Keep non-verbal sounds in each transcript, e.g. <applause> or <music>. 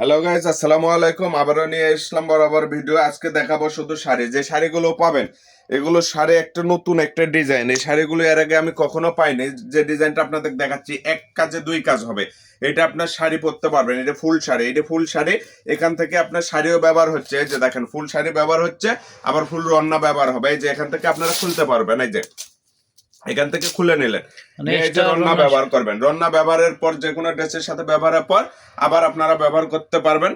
Hello guys আসসালামু আলাইকুম। আবারও নিয়ে আসলাম বরাবর ভিডিও আজকে দেখাবো শুধু শাড়ি। যে শাড়িগুলো পাবেন, এগুলো শাড়ি একটা নতুন একটা ডিজাইন এই শাড়িগুলো এর আগে আমি কখনো পাইনি। যে ডিজাইনটা আপনাদের দেখাচ্ছি, এক কাজে দুই কাজ হবে। এটা আপনার শাড়ি পরতে পারবেন। এটা ফুল শাড়ি। এটা ফুল শাড়ি, এখান থেকে আপনার শাড়িও ব্যবহার হচ্ছে। যে দেখেন, ফুল শাড়ি ব্যবহার হচ্ছে, আবার ফুল রন্না ব্যবহার হবে। এই যে এখান থেকে আপনারা খুলতে পারবেন। এই যে এখান থেকে খুলে নিলেন। মানে রন্না ব্যবহার করবেন। রন্না ব্যবহারের পর যে কোনো ড্রেসের সাথে ব্যবহারের পর আবার আপনারা ব্যবহার করতে পারবেন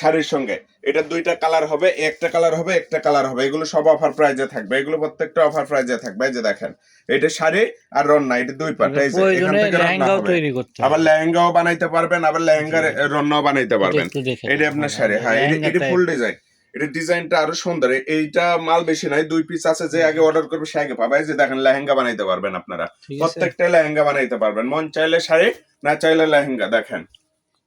শাড়ির সঙ্গে। এটা দুইটা কালার হবে একটা কালার হবে একটা কালার হবে। এগুলো সব অফার প্রাইজে থাকবে। এগুলো প্রত্যেকটা অফার প্রাইজে থাকবে। এই যে দেখেন এটা শাড়ি আর রন্না এটা দুই পার্ট এই যে এখান থেকে রন্না হবে। আবার লেহেঙ্গাও বানাইতে পারবেন আবার লেহেঙ্গার রন্নাও বানাইতে পারবেন। এটা আপনার শাড়ি। হ্যাঁ এটা ফুল ডিজাইন এটা ডিজাইনটা আরও সুন্দর। এইটা মাল বেশি নাই দুই পিস আছে যে আগে অর্ডার করবে সে আগে পাবে। যে দেখেন লেহেঙ্গা বানাইতে পারবেন আপনারা। প্রত্যেকটা লেহেঙ্গা বানাইতে পারবেন। মন চাইলে শাড়ি না চাইলে লেহেঙ্গা দেখেন।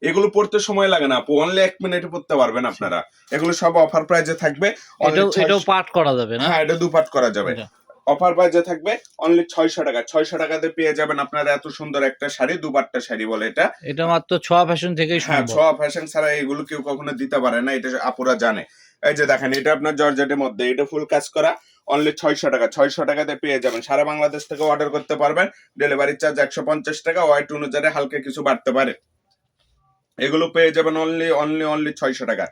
এগুলো পড়তে সময় লাগে না আপু। অনলি এক মিনিটে পড়তে পারবেন আপনারা। এগুলো সব অফার প্রাইজে থাকবে। এটাও পার্ট পাঠ করা যাবে না? হ্যাঁ এটা দু পার্ট করা যাবে। এটা। অফার প্রাইজে থাকবে অনলি ছয়শো টাকা। ছয়শো টাকাতে পেয়ে যাবেন আপনারা এত সুন্দর একটা শাড়ি দুপাট্টা শাড়ি বলে এটা। এটা মাত্র ছোঁয়া ফ্যাশন থেকেই হ্যাঁ সম্ভব। ফ্যাশন ছাড়া এগুলো কেউ কখনো দিতে পারে না এটা আপুরা জানে। এই যে দেখেন এটা আপনার জর্জেটের মধ্যে এটা ফুল কাজ করা অনলি ছয়শো টাকা। ছয়শো টাকাতে পেয়ে যাবেন। সারা বাংলাদেশ থেকে অর্ডার করতে পারবেন। ডেলিভারি চার্জ একশো পঞ্চাশ টাকা ওয়াইট অনুযায়ী হালকা কিছু বাড়তে পারে। এগুলো পেয়ে যাবেন অনলি অনলি অনলি ছয়শো টাকা।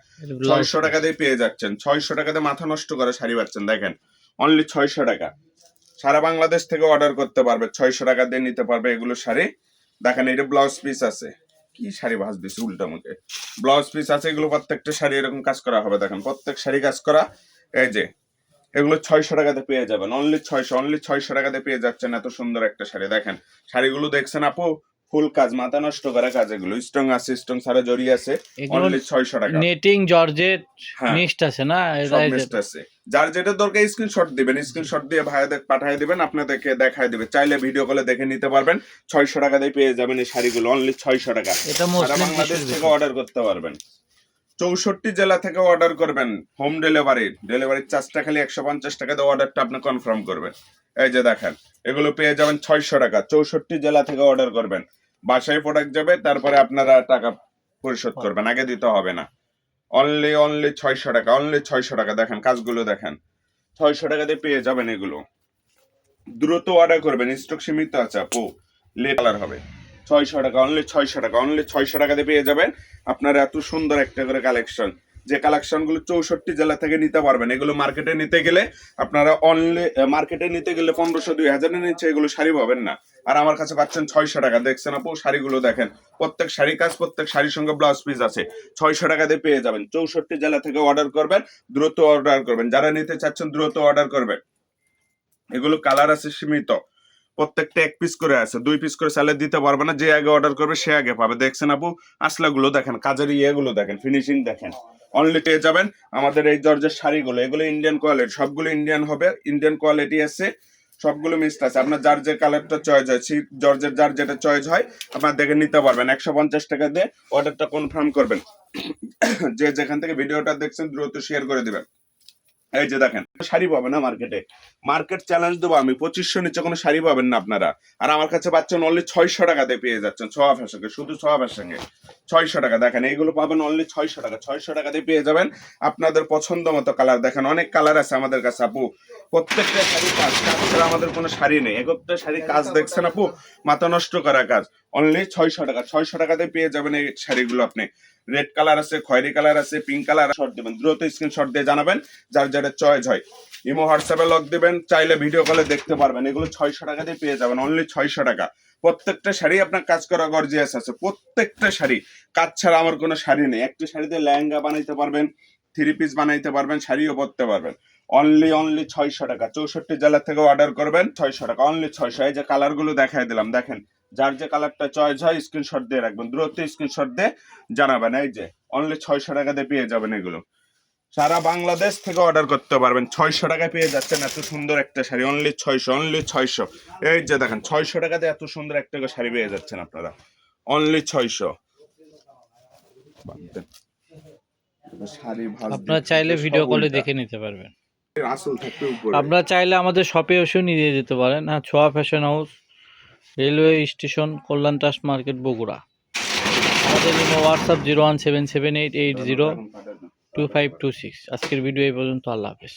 ছয়শো টাকা দিয়ে পেয়ে যাচ্ছেন। ছয়শো টাকাতে মাথা নষ্ট করে শাড়ি পাচ্ছেন দেখেন। অনলি ছয়শো টাকা। সারা বাংলাদেশ থেকে অর্ডার করতে পারবে ছয়শো টাকা দিয়ে নিতে পারবে এগুলো শাড়ি। দেখেন এটা ব্লাউজ পিস আছে। কি শাড়ি ভাজ দিছে উল্টা মুখে। ব্লাউজ পিস আছে এগুলো প্রত্যেকটা শাড়ি এরকম কাজ করা হবে দেখেন। প্রত্যেক শাড়ি কাজ করা এই যে এগুলো ছয়শো টাকাতে পেয়ে যাবেন। অনলি ছয়শো অনলি ছয়শো টাকাতে পেয়ে যাচ্ছেন এত সুন্দর একটা শাড়ি দেখেন। শাড়িগুলো দেখছেন আপু ফুল কাজ মাথা নষ্ট করা কাজ এগুলো। স্ট্রং আছে স্ট্রং সারা জড়িয়ে আছে। অনলি ছয়শো টাকা। নেটিং জর্জেট হ্যাঁ। নিস্ট আছে না? এটা- আছে। যার যেটা দরকার স্ক্রিনশট দিবেন। স্ক্রিনশট দিয়ে ভাইয়াদের পাঠিয়ে দিবেন আপনাদেরকে দেখায় দিবে। চাইলে ভিডিও কলে দেখে নিতে পারবেন। ছয়শো টাকা দিয়ে পেয়ে যাবেন এই শাড়িগুলো অনলি ছয়শো টাকা। সারা বাংলাদেশ থেকে অর্ডার করতে পারবেন। চৌষট্টি জেলা থেকে অর্ডার করবেন হোম ডেলিভারি ডেলিভারির চার্জটা খালি একশো পঞ্চাশ টাকা দিয়ে অর্ডারটা আপনি কনফার্ম করবেন। এই যে দেখেন এগুলো পেয়ে যাবেন ছয়শো টাকা। চৌষট্টি জেলা থেকে অর্ডার করবেন। বাসায় প্রোডাক্ট যাবে তারপরে আপনারা টাকা পরিশোধ করবেন। আগে দিতে হবে না। অনলি অনলি ছয়শো টাকা অনলি ছয়শো টাকা দেখেন, কাজগুলো দেখেন। ছয়শো টাকাতে পেয়ে যাবেন এগুলো। দ্রুত অর্ডার করবেন স্টক সীমিত আছে আপু লেট কালার হবে। ছয়শো টাকা অনলি ছয়শো টাকা অনলি ছয়শো টাকাতে পেয়ে যাবেন। আপনার এত সুন্দর একটা করে কালেকশন যে কালেকশনগুলো চৌষট্টি জেলা থেকে নিতে পারবেন, এগুলো মার্কেটে নিতে গেলে আপনারা অনলি মার্কেটে নিতে গেলে পনেরোশো, দুই হাজারের নিচে এগুলো শাড়ি পাবেন না। আর আমার কাছে পাচ্ছেন ছয়শো টাকা, দেখছেন আপু শাড়িগুলো দেখেন। প্রত্যেক শাড়ি কাজ, প্রত্যেক শাড়ির সঙ্গে ব্লাউজ পিস আছে। ছয়শো টাকা দিয়ে পেয়ে যাবেন। চৌষট্টি জেলা থেকে অর্ডার করবেন, দ্রুত অর্ডার করবেন। যারা নিতে চাচ্ছেন দ্রুত অর্ডার করবেন। এগুলো কালার আছে সীমিত। প্রত্যেকটা এক পিস করে আছে। দুই পিস করে চালে দিতে পারবে না, যে আগে অর্ডার করবে সে আগে পাবে। দেখছেন আপু, আসলাগুলো দেখেন, কাজের ইয়েগুলো দেখেন ফিনিশিং দেখেন। অনলি পেয়ে যাবেন আমাদের এই জর্জের শাড়িগুলো। এগুলো ইন্ডিয়ান কোয়ালিটি সবগুলো ইন্ডিয়ান হবে ইন্ডিয়ান কোয়ালিটি আছে, সবগুলো মিক্সড আছে। আপনার যার যে কালারটা চয়েস হয়, সেই জর্জের যার যেটা চয়েস হয়, আপনার দেখে নিতে পারবেন। একশো পঞ্চাশ টাকা দিয়ে অর্ডারটা কনফার্ম করবেন। <coughs> যে যেখান থেকে ভিডিওটা দেখছেন, দ্রুত শেয়ার করে দিবেন। এই যে দেখেন শাড়ি পাবেন না মার্কেটে মার্কেট চ্যালেঞ্জ দেবো আমি। পঁচিশশো নিচে কোনো শাড়ি পাবেন না আপনারা। আর আমার কাছে পাচ্ছেন অনলি ছয়শো টাকাতে পেয়ে যাচ্ছেন, ছোয়া ফ্যাশনকে, শুধু ছোয়া ফ্যাশনকে। ছয়শো টাকা, দেখেন, এইগুলো পাবেন অনলি ছয়শো টাকা। ছয়শো টাকাতে পেয়ে যাবেন আপনাদের পছন্দ মতো কালার দেখেন, অনেক কালার আছে আমাদের কাছে, আপু। প্রত্যেকটা শাড়ি কাজ কাজ আমাদের কোনো শাড়ি নেই। একটা শাড়ি কাজ দেখছেন আপু? মাথা নষ্ট করা কাজ। অনলি ছয়শো টাকা, ছয়শো টাকাতে পেয়ে যাবেন এই শাড়িগুলো আপনি। রেড কালার আছে, খয়েরি কালার আছে পিঙ্ক কালার শর্ট দেবেন। দ্রুত স্ক্রিনশট দিয়ে জানাবেন, যার যেটা চয়েস হয়। ইমো হোয়াটসঅ্যাপে লক দিবেন, চাইলে ভিডিও কলে দেখতে পারবেন। এগুলো ছয়শো টাকা দিয়ে পেয়ে যাবেন অনলি ছয়শো টাকা। প্রত্যেকটা শাড়ি আপনার কাজ করা গর্জিয়াস আছে, প্রত্যেকটা শাড়ি। কাজ ছাড়া আমার কোনো শাড়ি নেই। একটা শাড়িতে লেহেঙ্গা বানাইতে পারবেন থ্রি পিস বানাইতে পারবেন, শাড়িও পরতে পারবেন। অনলি অনলি ছয়শো টাকা, চৌষট্টি জেলা থেকে অর্ডার করবেন, ছয়শো টাকা অনলি ছয়শো। এই যে কালারগুলো দেখাই দিলাম, দেখেন, যার যে কালারটা চয়েস হয় স্ক্রিনশট দিয়ে রাখবেন। দ্রুত স্ক্রিনশট দিয়ে জানাবেন, এই যে অনলি ছয়শো টাকা দিয়ে পেয়ে যাবেন এগুলো। সারা বাংলাদেশ থেকে অর্ডার করতে পারবেন। ছয়শো টাকায় পেয়ে যাচ্ছেন এত সুন্দর একটা শাড়ি। অনলি ছয়শো অনলি ছয়শো। এই যে দেখেন ছয়শো টাকাতে এত সুন্দর একটা শাড়ি পেয়ে যাচ্ছেন আপনারা। অনলি ছয়শো। আপনারা চাইলে ভিডিও কলে দেখে নিতে পারবেন। আপনারা চাইলে আমাদের শপে এসেও নিয়ে যেতে পারেন। হ্যাঁ Chhoya fashion house railway station Kalyan trust market Bogura. আমাদের WhatsApp zero one seven seven eight eight zero two five two six আজকের ভিডিও এই পর্যন্ত আল্লাহ হাফেজ।